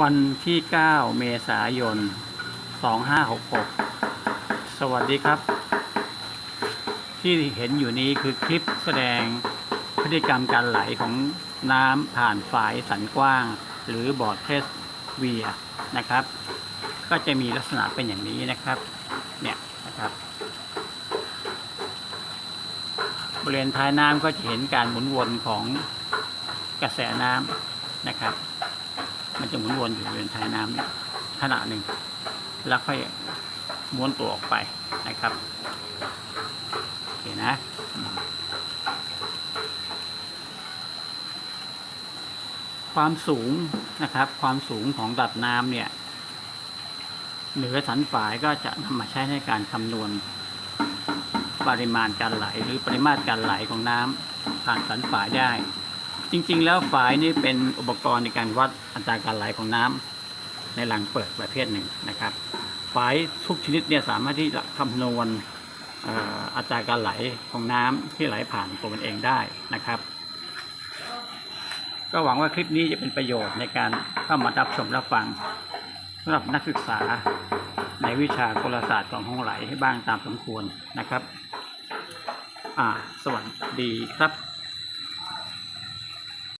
วันที่ 9 เมษายน 2566 สวัสดีครับ ที่เห็นอยู่นี้คือคลิปแสดงพฤติกรรมการไหลของน้ำผ่านฝายสันกว้าง หรือบอร์ดเทสเวียนะครับ ก็จะมีลักษณะเป็นอย่างนี้นะครับ เนี่ยนะครับบริเวณท้ายน้ำก็จะเห็นการหมุนวนของกระแสน้ำนะครับ มันจะหมุนวนอยู่บริเวณท้ายน้ำเนี่ยขณะหนึ่ง แล้วค่อยม้วนตัวออกไปนะครับโอเคนะความสูงนะครับ ความสูงของดับน้ำเนี่ยเหนือสันฝายก็จะนำมาใช้ในการคำนวณ ปริมาณการไหลหรือปริมาตรการไหลของน้ำผ่านสันฝายได้ จริง ๆ แล้วฝายนี่เป็นอุปกรณ์ในการวัดอัตราการไหลของน้ำในหลังเปิดประเภทหนึ่งนะครับ ฝายทุกชนิดเนี่ยสามารถที่จะคำนวณอัตราการไหลของน้ำที่ไหลผ่านตัวมันเองได้นะครับ ก็หวังว่าคลิปนี้จะเป็นประโยชน์ในการเข้ามารับชมรับฟังสำหรับนักศึกษาในวิชากลศาสตร์ของห้องไหลให้บ้างตามสมควรนะครับ อ่า สวัสดีครับ